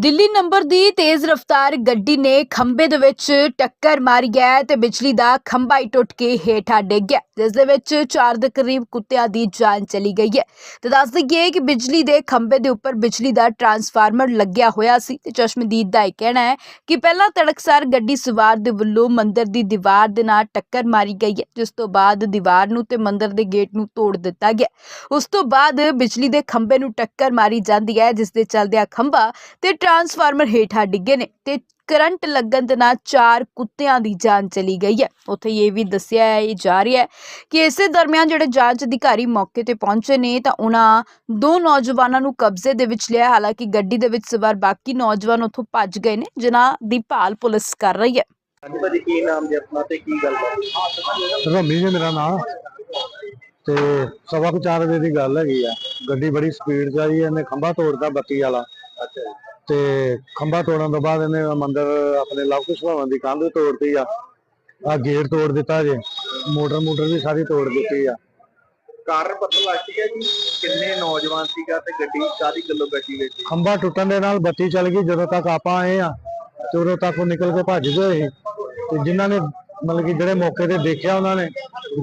Delhi number ਦੀ ਤੇਜ਼ ਰਫ਼ਤਾਰ ਗੱਡੀ ਨੇ ਖੰਭੇ ਦੇ ਵਿੱਚ ਟੱਕਰ ਮਾਰੀ ਹੈ ਤੇ ਬਿਜਲੀ ਦਾ ਖੰਭਾ ਹੀ ਟੁੱਟ ਕੇ ਹੇਠਾਂ ਡਿੱਗ ਗਿਆ। ਜਿਸ ਦੇ ਵਿੱਚ ਚਾਰ ਦੇ ਕਰੀਬ ਕੁੱਤਿਆਂ ਦੀ ਜਾਨ ਚਲੀ ਗਈ ਹੈ। ਤੇ ਦੱਸ ਦਈਏ ਕਿ ਬਿਜਲੀ ਦੇ ਖੰਭੇ ਦੇ ਉੱਪਰ ਬਿਜਲੀ ਦਾ ਟਰਾਂਸਫਾਰਮਰ ਲੱਗਿਆ ਹੋਇਆ ਸੀ ਤੇ ਚਸ਼ਮਦੀਦ ਦਾ ਇਹ ਕਹਿਣਾ ਹੈ ਕਿ ਪਹਿਲਾਂ ਤੜਕਸਾਰ ਗੱਡੀ ਸਵਾਰ ਦੇ ਵੱਲੋਂ ਮੰਦਰ ਦੀ ਦੀਵਾਰ ਦੇ ਨਾਲ ਟੱਕਰ ਮਾਰੀ ਗਈ ਹੈ, ਜਿਸ ਤੋਂ ਬਾਅਦ ਦੀਵਾਰ ਨੂੰ ਤੇ ਮੰਦਰ ਦੇ ਗੇਟ ਨੂੰ ਤੋੜ ਦਿੱਤਾ ਗਿਆ। ਉਸ ਤੋਂ ਬਾਅਦ ਬਿਜਲੀ ਦੇ ਖੰਭੇ ਨੂੰ ਟੱਕਰ ਮਾਰੀ ਜਾਂਦੀ ਹੈ, ਜਿਸ ਦੇ ਚੱਲਦਿਆਂ ਖੰਭਾ ਤੇ ਟਰਾਂਸਫਾਰਮਰ ਹੇਠਾਂ ਡਿੱਗੇ ਨੇ ਤੇ ਕਰੰਟ ਲੱਗਣ ਦੇ ਨਾਲ ਚਾਰ ਕੁੱਤਿਆਂ ਦੀ ਜਾਨ ਚਲੀ ਗਈ ਹੈ। ਉੱਥੇ ਇਹ ਵੀ ਦੱਸਿਆ ਹੈ ਇਹ ਜਾ ਰਿਹਾ ਹੈ ਕਿ ਇਸੇ ਦਰਮਿਆਨ ਜਿਹੜੇ ਜਾਂਚ ਅਧਿਕਾਰੀ ਮੌਕੇ ਤੇ ਪਹੁੰਚੇ ਨੇ ਤਾਂ ਉਹਨਾਂ ਦੋ ਨੌਜਵਾਨਾਂ ਨੂੰ ਕਬਜ਼ੇ ਦੇ ਵਿੱਚ ਲਿਆ ਹਾਲਾਂਕਿ ਗੱਡੀ ਦੇ ਵਿੱਚ ਸਵਾਰ ਬਾਕੀ ਨੌਜਵਾਨ ਉੱਥੋਂ ਭੱਜ ਗਏ ਨੇ ਜਿਨ੍ਹਾਂ ਦੀ ਭਾਲ ਪੁਲਿਸ ਕਰ ਰਹੀ ਹੈ। ਹਾਂਜੀ ਭਾਜੀ ਕੀ ਨਾਮ ਜੀ ਆਪਣਾ ਤੇ ਕੀ ਗੱਲਬਾਤ ਰਮੀ ਜੀ ਮੇਰਾ ਨਾਮ। ਤੇ ਸਵਾ ਕੁ ਚਾਰ ਵਜੇ ਦੀ ਗੱਲ ਹੈਗੀ ਆ। ਗੱਡੀ ਬੜੀ ਸਪੀਡ 'ਚ ਆਈ ਇਹਨੇ ਖੰਭਾ ਤੋੜਦਾ ਬੱਤੀ ਵਾਲਾ। ਅੱਛਾ ਤੇ ਖੰਭਾ ਤੋੜਨ ਤੋਂ ਬਾਅਦ ਇਹਨੇ ਮੰਦਰ ਆਪਣੇ ਲਵ ਕੁਸ਼ ਭਵਨ ਦੀ ਕੰਧ ਤੋੜਤੀ ਆ। ਆ ਗੇਟ ਤੋੜ ਦਿੱਤਾ ਜੇ। ਮੋਟਰ ਮੋਟਰ ਵੀ ਸਾਰੀ ਤੋੜ ਦਿੱਤੀ ਆ। ਕਾਰਨ ਪਤਾ ਲੱਗ ਗਿਆ ਜੀ ਕਿੰਨੇ ਨੌਜਵਾਨ ਸੀਗਾ ਤੇ ਗੱਡੀ ਕਾਦੀ ਗੱਲੋਂ ਗੱਡੀ ਵਿੱਚ ਖੰਭਾ ਟੁੱਟਣ ਦੇ ਨਾਲ ਬੱਤੀ ਚੱਲ ਗਈ। ਜਦੋਂ ਤੱਕ ਆਪਾਂ ਆਏ ਆ ਤੇ ਉਦੋਂ ਤੱਕ ਉਹ ਨਿਕਲ ਕੇ ਭੱਜ ਗਏ ਸੀ। ਤੇ ਜਿਨ੍ਹਾਂ ਨੇ ਮਤਲਬ ਕਿ ਜਿਹੜੇ ਮੌਕੇ ਤੇ ਦੇਖਿਆ ਉਹਨਾਂ ਨੇ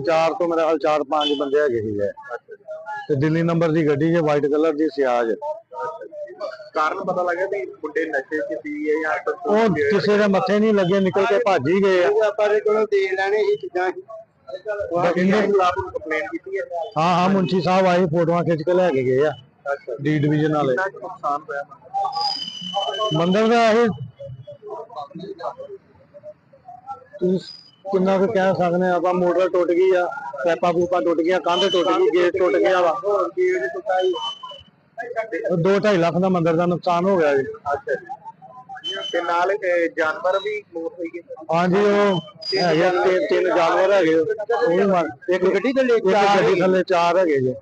ਚਾਰ ਤੋਂ ਮੇਰੇ ਹਾਲ ਚਾਰ ਪੰਜ ਬੰਦੇ ਹੈਗੇ ਸੀਗੇ। ਤੇ ਦਿੱਲੀ ਨੰਬਰ ਦੀ ਗੱਡੀ ਜੇ ਵਾਈਟ ਕਲਰ ਦੀ ਸਿਆਜ। ਕਾਰਨ ਪਤਾ ਲੱਗਾ ਵੀ ਮੁੰਡੇ ਨਸ਼ੇ 'ਚ ਸੀ ਜਾਂ ਉਹ ਕਿਸੇ ਦੇ ਮੱਥੇ ਨਹੀਂ ਲੱਗੇ ਨਿਕਲ ਕੇ ਭੱਜ ਹੀ ਗਏ ਆ। ਆਪਾਂ ਦੇ ਕੋਲੋਂ ਦੇ ਲੈਣੇ ਸੀ ਚੀਜ਼ਾਂ। ਇਹਨੇ ਖਿਲਾਫ ਕੰਪਲੇਂਟ ਕੀਤੀ ਹੈ। ਹਾਂ ਹਾਂ ਮੁੰਸ਼ੀ ਸਾਹਿਬ ਆਏ ਫੋਟੋਆਂ ਖਿੱਚ ਕੇ ਲੈ ਕੇ ਗਏ ਆ। ਅੱਛਾ। ਡੀ ਡਿਵੀਜ਼ਨ ਵਾਲੇ। ਕਿੰਨਾ ਕੁ ਨੁਕਸਾਨ ਹੋਇਆ? ਮੰਦਰ ਦਾ ਇਹ ਤੁਸੀਂ ਕਿੰਨਾ ਕੁ ਕਹਿ ਸਕਦੇ ਆ ਆਪਾਂ ਮੋਟਰ ਟੁੱਟ ਗਈ ਆ ਪੈਪਾ ਪੂਪਾ ਟੁੱਟ ਗਿਆ ਕੰਧ ਟੁੱਟ ਗਈ ਗੇਟ ਟੁੱਟ ਗਿਆ ਵਾ। ਦੋ 2.5 ਲੱਖ ਦਾ ਮੰਦਰ ਦਾ ਨੁਕਸਾਨ ਹੋ ਗਿਆ ਜੀ। ਅੱਛਾ ਜੀ। ਤੇ ਨਾਲ ਇਹ ਜਾਨਵਰ ਵੀ ਮੌਤ ਹੋਈ ਗਈ ਹਾਂਜੀ ਉਹ ਹੈਗੇ ਆ, ਤਿੰਨ ਤਿੰਨ ਜਾਨਵਰ ਹੈਗੇ ਉਹ ਵੀ ਮਰ ਇੱਕ ਗੱਡੀ ਥੱਲੇ ਚਾਰ ਗੱਡੀ ਥੱਲੇ ਚਾਰ ਹੈਗੇ ਜੀ।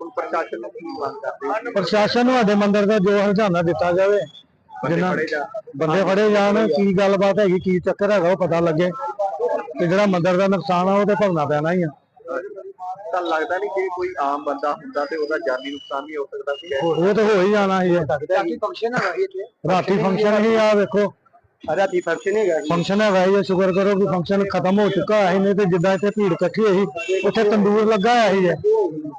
ਹੁਣ ਪ੍ਰਸ਼ਾਸਨ ਨੂੰ ਕੀ ਮੰਗ ਕਰਦੇ ਪ੍ਰਸ਼ਾਸਨ ਨੂੰ ਸਾਡੇ ਮੰਦਰ ਦਾ ਜੋ ਹਰਜਾਨਾ ਦਿੱਤਾ ਜਾਵੇ ਜਿੰਨਾ ਫੜੇ ਬੰਦੇ ਫੜੇ ਜਾਣ ਕੀ ਗੱਲਬਾਤ ਹੈਗੀ ਕੀ ਚੱਕਰ ਹੈਗਾ ਉਹ ਪਤਾ ਲੱਗੇ। ਤੇ ਜਿਹੜਾ ਮੰਦਰ ਦਾ ਨੁਕਸਾਨ ਆ ਉਹ ਤੇ ਭਰਨਾ ਪੈਣਾ ਹੀ ਆ। ਤਾਂ ਲੱਗਦਾ ਨਹੀਂ ਜੇ ਕੋਈ ਆਮ ਬੰਦਾ ਹੁੰਦਾ ਤੇ ਉਹਦਾ ਜਾਨੀ ਨੁਕਸਾਨ ਵੀ ਹੋ ਸਕਦਾ ਸੀ। ਉਹ ਤਾਂ ਹੋ ਹੀ ਜਾਣਾ ਸੀ। ਰਾਤੀ ਫੰਕਸ਼ਨ ਹੈਗਾ ਇੱਥੇ। ਰਾਤੀ ਫੰਕਸ਼ਨ ਹੀ ਆ ਵੇਖੋ। ਰਾਤੀ ਫੰਕਸ਼ਨ ਹੈਗਾ ਫੰਕਸ਼ਨ ਹੈਗਾ ਇਹ ਸ਼ੁਕਰ ਕਰੋ ਕਿ ਫੰਕਸ਼ਨ ਖਤਮ ਹੋ ਚੁੱਕਾ ਹੈ ਨਹੀਂ ਤੇ ਜਿੱਦਾਂ ਇੱਥੇ ਭੀੜ ਇਕੱਠੀ ਹੋਈ ਸੀ, ਉੱਥੇ ਤੰਦੂਰ ਲੱਗਾ ਹੋਇਆ ਸੀ ਇਹ।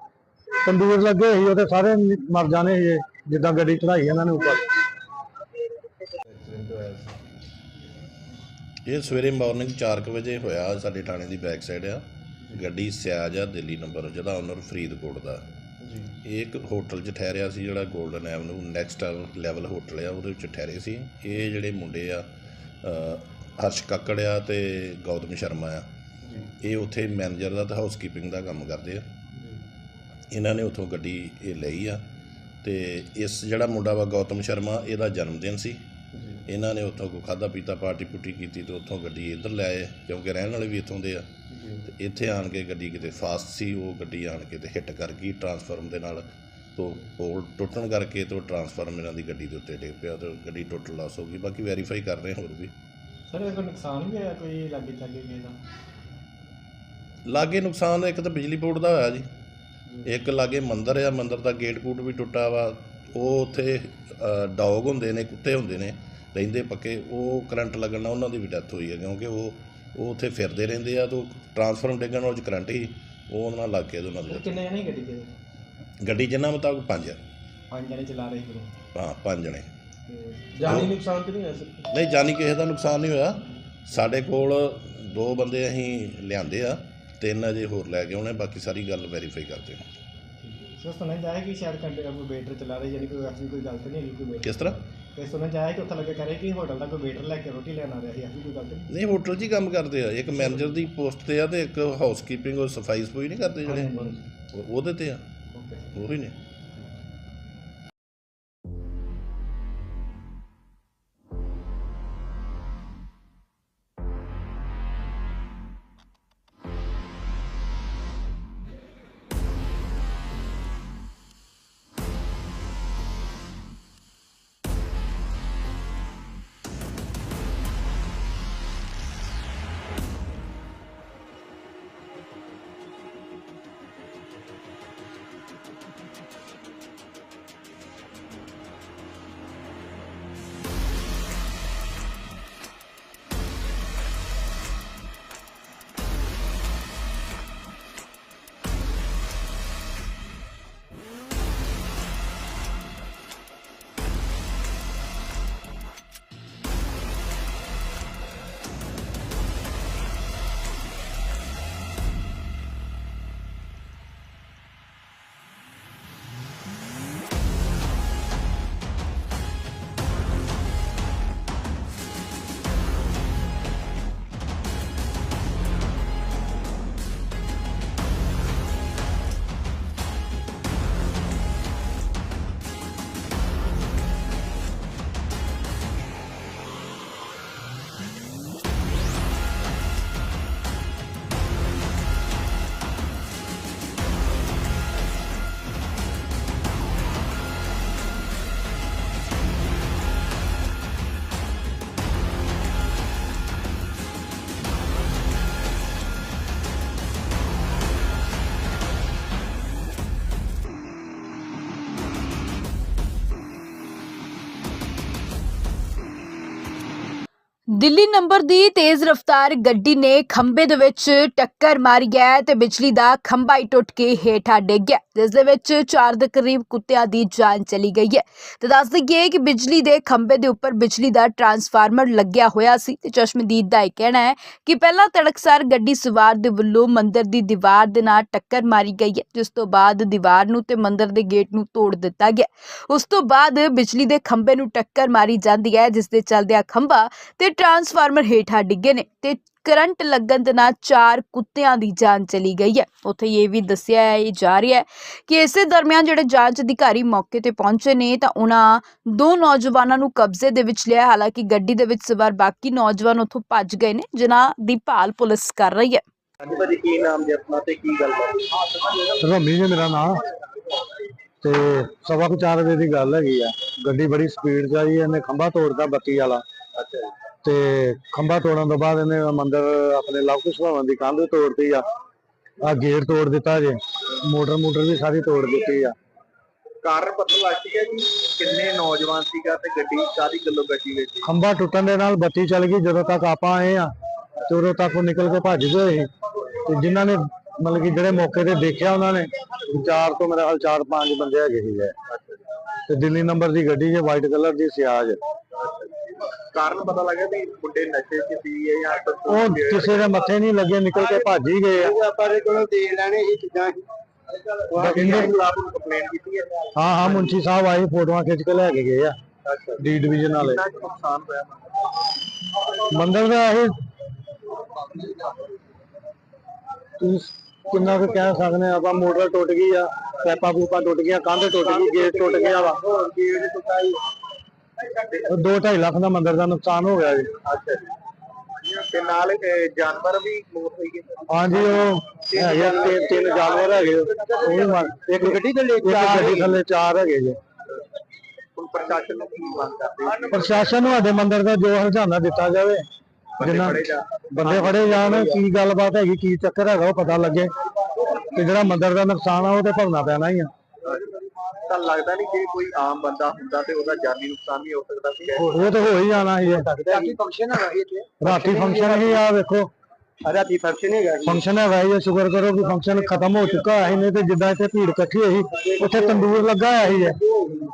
ਤੰਦੂਰ ਲੱਗੇ ਸੀ ਉਹਦੇ ਸਾਰੇ ਮਰ ਜਾਣੇ ਸੀ ਇਹ, ਜਿੱਦਾਂ ਗੱਡੀ ਚੜਾਈ ਇਹਨਾਂ ਨੇ ਉੱਪਰ। ਇਹ ਸਵੇਰੇ ਮਾਰਨਿੰਗ 4:00 ਵਜੇ ਹੋਇਆ ਸਾਡੇ ਥਾਣੇ ਦੀ ਬੈਕ ਸਾਈਡ ਆ। ਗੱਡੀ ਸਿਆਜ ਆ ਦਿੱਲੀ ਨੰਬਰ ਜਿਹਦਾ ਓਨਰ ਫਰੀਦਕੋਟ ਦਾ। ਜੀ। ਇਹ ਇੱਕ ਹੋਟਲ 'ਚ ਠਹਿਰਿਆ ਸੀ ਜਿਹੜਾ Golden Avenue Next Level Hotel ਆ ਉਹਦੇ ਵਿੱਚ ਠਹਿਰੇ ਸੀ। ਇਹ ਜਿਹੜੇ ਮੁੰਡੇ ਆ ਹਰਸ਼ ਕੱਕੜ ਆ ਤੇ ਗੌਤਮ ਸ਼ਰਮਾ ਆ। ਇਹ ਉੱਥੇ ਮੈਨੇਜਰ ਦਾ ਤੇ ਹਾਊਸਕੀਪਿੰਗ ਦਾ ਕੰਮ ਕਰਦੇ ਆ। ਇਹਨਾਂ ਨੇ ਉੱਥੋਂ ਗੱਡੀ ਇਹ ਲਈ ਆ ਤੇ ਇਸ ਜਿਹੜਾ ਮੁੰਡਾ ਵਾ ਗੌਤਮ ਸ਼ਰਮਾ ਇਹਦਾ ਜਨਮ ਦਿਨ ਸੀ ਇਹਨਾਂ ਨੇ ਉੱਥੋਂ ਕੋ ਖਾਦਾ ਪੀਤਾ ਪਾਰਟੀ ਪੁੱਟੀ ਕੀਤੀ ਤੇ ਉੱਥੋਂ ਗੱਡੀ ਇੱਧਰ ਲੈ ਆਏ ਕਿਉਂਕਿ ਰਹਿਣ ਵਾਲੇ ਵੀ ਇੱਥੋਂ ਦੇ ਆ। ਤੇ ਇੱਥੇ ਆਣ ਕੇ ਗੱਡੀ ਕਿਤੇ ਫਾਸਟ ਸੀ ਉਹ ਗੱਡੀ ਆਣ ਕੇ ਤੇ ਹਿੱਟ ਕਰ ਗਈ ਟਰਾਂਸਫਾਰਮ ਦੇ ਨਾਲ ਤੋਂ ਪੋਲ ਟੁੱਟਣ ਕਰਕੇ ਤੋਂ ਟਰਾਂਸਫਾਰਮ ਇਹਨਾਂ ਦੀ ਗੱਡੀ ਦੇ ਉੱਤੇ ਡਿੱਗ ਪਿਆ ਤੇ ਗੱਡੀ ਟੁੱਟ ਲਾਸ ਹੋ ਗਈ। ਬਾਕੀ ਵੈਰੀਫਾਈ ਕਰ ਰਹੇ ਹੋਰ ਵੀ। ਸਰ ਇਹ ਕੋਈ ਨੁਕਸਾਨ ਵੀ ਹੋਇਆ ਕੋਈ ਲਾਗੇ ਚਾਗੇ ਕਿਸੇ ਦਾ ਲਾਗੇ ਨੁਕਸਾਨ ਇੱਕ ਤਾਂ ਬਿਜਲੀ ਬੋਰਡ ਦਾ ਹੋਇਆ ਜੀ। ਇੱਕ ਲਾਗੇ ਮੰਦਿਰ ਆ ਮੰਦਿਰ ਦਾ ਗੇਟ ਕੂਟ ਵੀ ਟੁੱਟਾ ਵਾ। ਉਹ ਉੱਥੇ ਡੌਗ ਹੁੰਦੇ ਨੇ ਕੁੱਤੇ ਹੁੰਦੇ ਨੇ ਰਹਿੰਦੇ ਪੱਕੇ। ਉਹ ਕਰੰਟ ਲੱਗਣ ਨਾਲ ਉਹਨਾਂ ਦੀ ਵੀ ਡੈਥ ਹੋਈ ਹੈ ਕਿਉਂਕਿ ਉਹ ਉਹ ਉੱਥੇ ਫਿਰਦੇ ਰਹਿੰਦੇ ਆ ਤੋਂ ਟਰਾਂਸਫਾਰਮ ਡਿੱਗਣ ਨਾਲ ਉਹ 'ਚ ਕਰੰਟ ਹੀ ਉਹ ਉਹਨਾਂ ਨਾਲ ਲੱਗ ਤੇ ਉਹਨਾਂ ਦੀ ਕਿੰਨੇ ਜਣੇ ਗੱਡੀ ਦੇ। ਗੱਡੀ ਜਿੰਨਾ ਮੁਤਾਬਕ ਪੰਜ ਆ। ਪੰਜ ਜਣੇ ਚਲਾ ਰਹੇ ਸੀ ਹਾਂ ਪੰਜ ਜਣੇ। ਜਾਨੀ ਨੁਕਸਾਨ ਤੇ ਨਹੀਂ ਹੋਇਆ ਸਰ? ਨਹੀਂ ਜਾਨੀ ਕਿਸੇ ਦਾ ਨੁਕਸਾਨ ਨਹੀਂ ਹੋਇਆ। ਸਾਡੇ ਕੋਲ ਦੋ ਬੰਦੇ ਅਸੀਂ ਲਿਆਂਦੇ ਆ ਤਿੰਨ ਅਜੇ ਹੋਰ ਲੈ ਕੇ ਆਉਣੇ ਬਾਕੀ ਸਾਰੀ ਗੱਲ ਵੈਰੀਫਾਈ ਕਰਦੇ ਹਾਂ। ਸਰ ਸੁਣਿਆ ਜਾਏ ਕਿ ਸ਼ਾਇਦ ਕੰਡੇ ਵੇਟਰ ਚਲਾ ਰਹੇ ਯਾਨੀ ਕੋਈ ਐਸੀ ਕੋਈ ਗੱਲ ਤੇ ਨਹੀਂ ਹੈਗੀ ਕੋਈ ਵੇਟਰ ਕਿਸ ਤਰ੍ਹਾਂ? ਤੇ ਸੁਣਿਆ ਜਾਏ ਕਿ ਉੱਥੇ ਲੱਗੇ ਕਰੇ ਕਿ ਹੋਟਲ ਦਾ ਕੋਈ ਵੇਟਰ ਲੈ ਕੇ ਰੋਟੀ ਲੈਣ ਆ ਰਿਹਾ ਸੀ ਐਸੀ ਕੋਈ ਗੱਲ ਨਹੀਂ ਨਹੀਂ ਹੋਟਲ 'ਚ ਹੀ ਕੰਮ ਕਰਦੇ ਆ। ਇੱਕ ਮੈਨੇਜਰ ਦੀ ਪੋਸਟ ਤੇ ਆ ਤੇ ਇੱਕ ਹਾਊਸਕੀਪਿੰਗ ਔਰ ਸਫ਼ਾਈ ਸਫੂਈ ਨਹੀਂ ਕਰਦੇ ਜਿਹੜੇ? ਉਹ- ਉਹਦੇ ਤੇ ਆ। ਓਕੇ ਹੋਰ ਹੀ ਨੇ। ਦਿੱਲੀ ਨੰਬਰ ਦੀ ਤੇਜ਼ ਰਫ਼ਤਾਰ ਗੱਡੀ ਨੇ ਖੰਭੇ ਦੇ ਵਿੱਚ ਟੱਕਰ ਮਾਰੀ ਹੈ ਤੇ ਬਿਜਲੀ ਦਾ ਖੰਭਾ ਹੀ ਟੁੱਟ ਕੇ ਹੇਠਾਂ ਡਿੱਗ ਗਿਆ। ਜਿਸ ਦੇ ਵਿੱਚ ਚਾਰ ਦੇ ਕਰੀਬ ਕੁੱਤਿਆਂ ਦੀ ਜਾਨ ਚਲੀ ਗਈ ਹੈ। ਤੇ ਦੱਸ ਦਈਏ ਕਿ ਬਿਜਲੀ ਦੇ ਖੰਭੇ ਦੇ ਉੱਪਰ ਬਿਜਲੀ ਦਾ ਟਰਾਂਸਫਾਰਮਰ ਲੱਗਿਆ ਹੋਇਆ ਸੀ ਤੇ ਚਸ਼ਮਦੀਦ ਦਾ ਇਹ ਕਹਿਣਾ ਹੈ ਕਿ ਪਹਿਲਾਂ ਤੜਕਸਾਰ ਗੱਡੀ ਸਵਾਰ ਦੇ ਵੱਲੋਂ ਮੰਦਰ ਦੀ ਦੀਵਾਰ ਦੇ ਨਾਲ ਟੱਕਰ ਮਾਰੀ ਗਈ ਹੈ, ਜਿਸ ਤੋਂ ਬਾਅਦ ਦੀਵਾਰ ਨੂੰ ਤੇ ਮੰਦਰ ਦੇ ਗੇਟ ਨੂੰ ਤੋੜ ਦਿੱਤਾ ਗਿਆ। ਉਸ ਤੋਂ ਬਾਅਦ ਬਿਜਲੀ ਦੇ ਖੰਭੇ ਨੂੰ ਟੱਕਰ ਮਾਰੀ ਜਾਂਦੀ ਹੈ, ਜਿਸ ਦੇ ਚੱਲਦਿਆਂ ਖੰਭਾ ਤੇ ਟਰਾਂਸਫਾਰਮਰ ਹੇਠਾਂ ਡਿੱਗੇ ਨੇ ਤੇ ਕਰੰਟ ਲੱਗਣ ਦੇ ਨਾਲ ਚਾਰ ਕੁੱਤਿਆਂ ਦੀ ਜਾਨ ਚਲੀ ਗਈ ਹੈ। ਉੱਥੇ ਇਹ ਵੀ ਦੱਸਿਆ ਹੈ ਇਹ ਜਾ ਰਿਹਾ ਹੈ ਕਿ ਇਸੇ ਦਰਮਿਆਨ ਜਿਹੜੇ ਜਾਂਚ ਅਧਿਕਾਰੀ ਮੌਕੇ ਤੇ ਪਹੁੰਚੇ ਨੇ ਤਾਂ ਉਹਨਾਂ ਦੋ ਨੌਜਵਾਨਾਂ ਨੂੰ ਕਬਜ਼ੇ ਦੇ ਵਿੱਚ ਲਿਆ ਹਾਲਾਂਕਿ ਗੱਡੀ ਦੇ ਵਿੱਚ ਸਵਾਰ ਬਾਕੀ ਨੌਜਵਾਨ ਉੱਥੋਂ ਭੱਜ ਗਏ ਨੇ ਜਿਨ੍ਹਾਂ ਦੀ ਭਾਲ ਪੁਲਿਸ ਕਰ ਰਹੀ ਹੈ। ਹਾਂਜੀ ਭਾਜੀ ਕੀ ਨਾਮ ਜੀ ਆਪਣਾ ਤੇ ਕੀ ਗੱਲਬਾਤ ਰਮੀ ਜੀ ਮੇਰਾ ਨਾਮ। ਤੇ ਸਵਾ ਕੁ ਚਾਰ ਵਜੇ ਦੀ ਗੱਲ ਹੈਗੀ ਆ। ਗੱਡੀ ਬੜੀ ਸਪੀਡ 'ਚ ਆਈ ਇਹਨੇ ਖੰਭਾ ਤੋੜਦਾ ਬੱਤੀ ਵਾਲਾ। ਅੱਛਾ ਜੀ। ਤੇ ਖੰਭਾ ਤੋੜਨ ਤੋਂ ਬਾਅਦ ਇਹਨੇ ਮੰਦਰ ਆਪਣੇ ਲਵ ਕੁਸ਼ ਭਵਨ ਦੀ ਕੰਧ ਤੋੜਤੀ ਆ। ਆ ਗੇਟ ਤੋੜ ਦਿੱਤਾ ਜੇ। ਮੋਟਰ ਮੋਟਰ ਵੀ ਸਾਰੀ ਤੋੜ ਦਿੱਤੀ ਆ। ਕਾਰਨ ਪਤਾ ਲੱਗ ਗਿਆ ਜੀ ਕਿੰਨੇ ਨੌਜਵਾਨ ਸੀਗਾ ਤੇ ਗੱਡੀ ਕਾਦੀ ਗੱਲੋਂ ਗੱਡੀ ਵਿੱਚ? ਖੰਭਾ ਟੁੱਟਣ ਦੇ ਨਾਲ ਬੱਤੀ ਚੱਲ ਗਈ ਜਦੋਂ ਤੱਕ ਆਪਾਂ ਆਏ ਆ ਤੇ ਉਦੋਂ ਤੱਕ ਉਹ ਨਿਕਲ ਕੇ ਭੱਜ ਗਏ ਸੀ। ਤੇ ਜਿਨ੍ਹਾਂ ਨੇ ਮਤਲਬ ਕਿ ਜਿਹੜੇ ਮੌਕੇ ਤੇ ਦੇਖਿਆ ਉਹਨਾਂ ਨੇ ਚਾਰ ਤੋਂ ਮੇਰੇ ਹਾਲ ਚਾਰ ਪੰਜ ਬੰਦੇ ਹੈਗੇ ਸੀਗੇ। ਤੇ ਦਿੱਲੀ ਨੰਬਰ ਦੀ ਗੱਡੀ ਜੇ ਵਾਈਟ ਕਲਰ ਦੀ ਸਿਆਜ। ਕਾਰਨ ਪਤਾ ਲੱਗਾ ਵੀ ਮੁੰਡੇ ਨਸ਼ੇ 'ਚ ਸੀ ਜਾਂ ਉਹ ਕਿਸੇ ਦੇ ਮੱਥੇ ਨਹੀਂ ਲੱਗੇ ਨਿਕਲ ਕੇ ਭੱਜ ਹੀ ਗਏ ਆ ਆਪਾਂ ਦੇ ਕੋਲੋਂ ਦੇ ਲੈਣੇ ਇਹ ਚੀਜ਼ਾਂ ਬਠਿੰਡੇ ਖਿਲਾਫ ਕੰਪਲੇਂਟ ਕੀਤੀ ਹੈ ਹਾਂ ਹਾਂ ਮੁੰਸ਼ੀ ਸਾਹਿਬ ਆਏ ਫੋਟੋਆਂ ਖਿੱਚ ਕੇ ਲੈ ਕੇ ਗਏ ਆ ਅੱਛਾ ਡੀ ਡਿਵੀਜ਼ਨ ਵਾਲੇ ਕਿੰਨਾ ਕੁ ਨੁਕਸਾਨ ਹੋਇਆ ਮੰਦਰ ਦਾ ਇਹ ਤੁਸੀਂ ਕਿੰਨਾ ਕੁ ਕਹਿ ਸਕਦੇ ਆ ਆਪਾਂ ਮੋਟਰ ਟੁੱਟ ਗਈ ਆ ਪੈਪਾ ਪੂਪਾ ਟੁੱਟ ਗਿਆ ਕੰਧ ਟੁੱਟ ਗਈ ਗੇਟ ਟੁੱਟ ਗਿਆ ਵਾ ਦੋ 2.5 ਲੱਖ ਦਾ ਮੰਦਰ ਦਾ ਨੁਕਸਾਨ ਹੋ ਗਿਆ ਜੀ। ਅੱਛਾ ਜੀ ਤੇ ਨਾਲ ਇਹ ਜਾਨਵਰ ਵੀ ਮੌਤ ਹੋਈ ਗਈ ਹਾਂਜੀ ਉਹ ਹੈਗੇ ਤਿੰਨ ਤਿੰਨ ਜਾਨਵਰ ਹੈਗੇ ਉਹ ਵੀ ਮਰ- ਇੱਕ ਗੱਡੀ ਥੱਲੇ ਚਾਰ ਗੱਡੀ ਥੱਲੇ ਚਾਰ ਹੈਗੇ ਜੀ। ਹੁਣ ਪ੍ਰਸ਼ਾਸਨ ਨੂੰ ਕੀ ਮੰਗ ਕਰਦੇ ਪ੍ਰਸ਼ਾਸਨ ਨੂੰ ਸਾਡੇ ਮੰਦਰ ਦਾ ਜੋ ਹਰਜਾਨਾ ਦਿੱਤਾ ਜਾਵੇ। ਜਿੰਨਾ ਫੜੇ ਜਾਣ। ਬੰਦੇ ਫੜੇ ਜਾਣ ਕੀ ਗੱਲਬਾਤ ਹੈਗੀ ਕੀ ਚੱਕਰ ਹੈਗਾ ਉਹ ਪਤਾ ਲੱਗੇ। ਤੇ ਜਿਹੜਾ ਮੰਦਰ ਦਾ ਨੁਕਸਾਨ ਆ ਉਹ ਤੇ ਭਰਨਾ ਪੈਣਾ ਹੀ ਆ। ਤਾਂ ਲੱਗਦਾ ਨਹੀਂ ਜੇ ਕੋਈ ਆਮ ਬੰਦਾ ਹੁੰਦਾ ਤੇ ਉਹਦਾ ਜਾਨੀ ਨੁਕਸਾਨ ਵੀ ਹੋ ਸਕਦਾ ਸੀ। ਉਹ ਤੇ ਹੋ ਹੀ ਜਾਣਾ ਸੀ। ਰਾਤੀ ਫੰਕਸ਼ਨ ਹੈਗਾ ਇੱਥੇ। ਰਾਤੀ ਫੰਕਸ਼ਨ ਹੀ ਆ ਵੇਖੋ। ਰਾਤੀ ਫੰਕਸ਼ਨ ਹੈਗਾ ਫੰਕਸ਼ਨ ਹੈਗਾ ਇਹ ਸ਼ੁਕਰ ਕਰੋ ਕਿ ਫੰਕਸ਼ਨ ਖਤਮ ਹੋ ਚੁੱਕਾ ਹੈ ਨਹੀਂ ਤੇ ਜਿੱਦਾਂ ਇੱਥੇ ਭੀੜ ਇਕੱਠੀ ਹੋਈ ਸੀ, ਉੱਥੇ ਤੰਦੂਰ ਲੱਗਾ ਹੋਇਆ ਸੀ।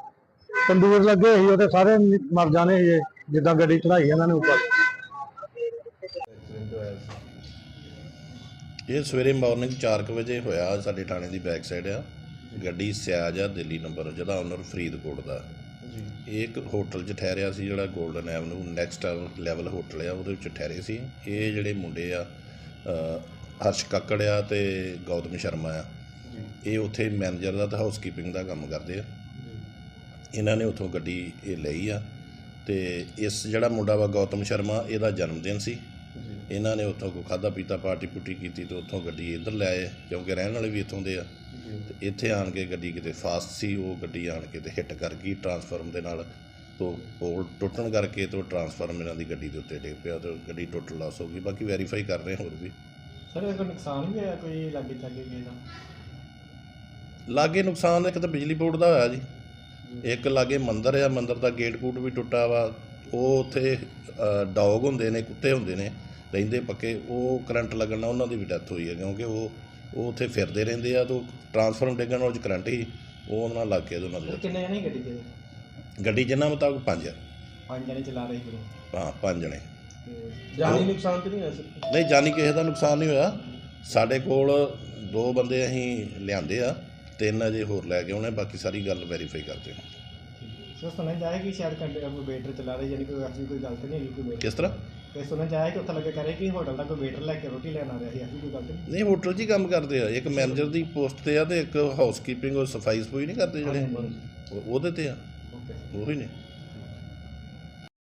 ਤੰਦੂਰ ਲੱਗੇ ਸੀ ਉਹਦੇ ਸਾਰੇ ਮਰ ਜਾਣੇ ਸੀ ਜਿੱਦਾਂ ਗੱਡੀ ਚੜਾਈ ਇਹਨਾਂ ਨੇ ਉੱਪਰ। ਇਹ ਸਵੇਰੇ ਮਾਰਨਿੰਗ 4:00 ਵਜੇ ਹੋਇਆ ਸਾਡੇ ਥਾਣੇ ਦੀ ਬੈਕ ਸਾਈਡ ਆ। ਗੱਡੀ ਸਿਆਜ ਆ ਦਿੱਲੀ ਨੰਬਰ ਜਿਹਦਾ ਓਨਰ ਫਰੀਦਕੋਟ ਦਾ। ਇਹ ਇੱਕ ਹੋਟਲ 'ਚ ਠਹਿਰਿਆ ਸੀ ਜਿਹੜਾ Golden Avenue Next Level Hotel ਆ ਉਹਦੇ ਵਿੱਚ ਠਹਿਰੇ ਸੀ। ਇਹ ਜਿਹੜੇ ਮੁੰਡੇ ਆ ਹਰਸ਼ ਕੱਕੜ ਆ ਤੇ ਗੌਤਮ ਸ਼ਰਮਾ ਆ। ਇਹ ਉੱਥੇ ਮੈਨੇਜਰ ਦਾ ਤੇ ਹਾਊਸਕੀਪਿੰਗ ਦਾ ਕੰਮ ਕਰਦੇ ਆ। ਇਹਨਾਂ ਨੇ ਉੱਥੋਂ ਗੱਡੀ ਇਹ ਲਈ ਆ ਤੇ ਇਸ ਜਿਹੜਾ ਮੁੰਡਾ ਵਾ ਗੌਤਮ ਸ਼ਰਮਾ ਇਹਦਾ ਜਨਮ ਦਿਨ ਸੀ ਇਹਨਾਂ ਨੇ ਉੱਥੋਂ ਕੋ ਖਾਦਾ ਪੀਤਾ ਪਾਰਟੀ ਪੁੱਟੀ ਕੀਤੀ ਤੇ ਉੱਥੋਂ ਗੱਡੀ ਇੱਧਰ ਲੈ ਆਏ ਕਿਉਂਕਿ ਰਹਿਣ ਵਾਲੇ ਵੀ ਇੱਥੋਂ ਦੇ ਆ। ਤੇ ਇੱਥੇ ਆਣ ਕੇ ਗੱਡੀ ਕਿਤੇ ਫਾਸਟ ਸੀ ਉਹ ਗੱਡੀ ਆਣ ਕੇ ਤੇ ਹਿੱਟ ਕਰ ਗਈ ਟਰਾਂਸਫਾਰਮ ਦੇ ਨਾਲ। ਤੋਂ ਪੋਲ ਟੁੱਟਣ ਕਰਕੇ ਤੋਂ ਟਰਾਂਸਫਾਰਮ ਇਹਨਾਂ ਦੀ ਗੱਡੀ ਦੇ ਉੱਤੇ ਡਿੱਗ ਪਿਆ ਤੇ ਗੱਡੀ ਟੁੱਟ ਲਾਸ ਹੋ ਗਈ। ਬਾਕੀ ਵੈਰੀਫਾਈ ਕਰ ਰਹੇ ਹੋਰ ਵੀ। ਸਰ ਇਹ ਕੋਈ ਨੁਕਸਾਨ ਵੀ ਹੋਇਆ ਕੋਈ ਲਾਗੇ ਚਾਗੇ ਕਿਸੇ ਦਾ ਲਾਗੇ ਨੁਕਸਾਨ ਇੱਕ ਤਾਂ ਬਿਜਲੀ ਬੋਰਡ ਦਾ ਹੋਇਆ ਜੀ। ਇੱਕ ਲਾਗੇ ਮੰਦਿਰ ਆ ਮੰਦਿਰ ਦਾ ਗੇਟ ਕੂਟ ਵੀ ਟੁੱਟਾ ਵਾ। ਉਹ ਉੱਥੇ ਡੌਗ ਹੁੰਦੇ ਨੇ ਕੁੱਤੇ ਹੁੰਦੇ ਨੇ। ਰਹਿੰਦੇ ਪੱਕੇ ਉਹ ਕਰੰਟ ਲੱਗਣ ਨਾਲ ਉਹਨਾਂ ਦੀ ਵੀ ਡੈਥ ਹੋਈ ਹੈ ਕਿਉਂਕਿ ਉਹ ਉਹ ਉੱਥੇ ਫਿਰਦੇ ਰਹਿੰਦੇ ਆ ਤੋਂ ਟਰਾਂਸਫਾਰਮ ਡਿੱਗਣ ਨਾਲ ਉਹ 'ਚ ਕਰੰਟ ਹੀ ਉਹ ਉਹਨਾਂ ਨਾਲ ਲੱਗ ਕੇ ਤੇ ਉਹਨਾਂ ਦੀ ਕਿੰਨੇ ਜਣੇ ਗੱਡੀ ਹੋਈ। ਗੱਡੀ ਜਿੰਨਾ ਮੁਤਾਬਕ ਪੰਜ ਆ। ਪੰਜ ਜਣੇ ਚਲਾ ਰਹੇ ਸੀ ਹਾਂ ਪੰਜ ਜਣੇ। ਜਾਨੀ ਨੁਕਸਾਨ ਤੇ ਨਹੀਂ ਹੋਇਆ ਸਰ ਨਹੀਂ ਜਾਨੀ ਕਿਸੇ ਦਾ ਨੁਕਸਾਨ ਨਹੀਂ ਹੋਇਆ। ਸਾਡੇ ਕੋਲ ਦੋ ਬੰਦੇ ਅਸੀਂ ਲਿਆਂਦੇ ਆ ਤਿੰਨ ਅਜੇ ਹੋਰ ਲੈ ਕੇ ਆਉਣੇ ਬਾਕੀ ਸਾਰੀ ਗੱਲ ਵੈਰੀਫਾਈ ਕਰਦੇ ਹਾਂ। ਸਰ ਸੁਣਿਆ ਜਾਏ ਕਿ ਸ਼ਾਇਦ ਕੰਡੇ ਕੋਈ ਵੇਟਰ ਚਲਾ ਰਹੇ ਯਾਨੀ ਕੋਈ ਐਸੀ ਕੋਈ ਗਲਤ ਨਹੀਂ ਹੈਗੀ ਕੋਈ ਵੇਟਰ ਕਿਸ ਤਰ੍ਹਾਂ? ਤੇ ਸੁਣਿਆ ਜਾਏ ਕਿ ਉੱਥੇ ਲੱਗੇ ਕਰੇ ਕਿ ਹੋਟਲ ਦਾ ਕੋਈ ਵੇਟਰ ਲੈ ਕੇ ਰੋਟੀ ਲੈਣ ਆ ਰਿਹਾ ਸੀ ਐਸੀ ਕੋਈ ਗਲਤ ਨਹੀਂ ਨਹੀਂ ਹੋਟਲ 'ਚ ਹੀ ਕੰਮ ਕਰਦੇ ਆ। ਇੱਕ ਮੈਨੇਜਰ ਦੀ ਪੋਸਟ ਤੇ ਆ ਤੇ ਇੱਕ ਹਾਊਸਕੀਪਿੰਗ ਉਹ ਸਫ਼ਾਈ ਸਫੂਈ ਨਹੀਂ ਕਰਦੇ ਜਿਹੜੇ? ਉਹ- ਉਹਦੇ ਤੇ ਆ। ਓਕੇ ਉਹੀ ਨੇ।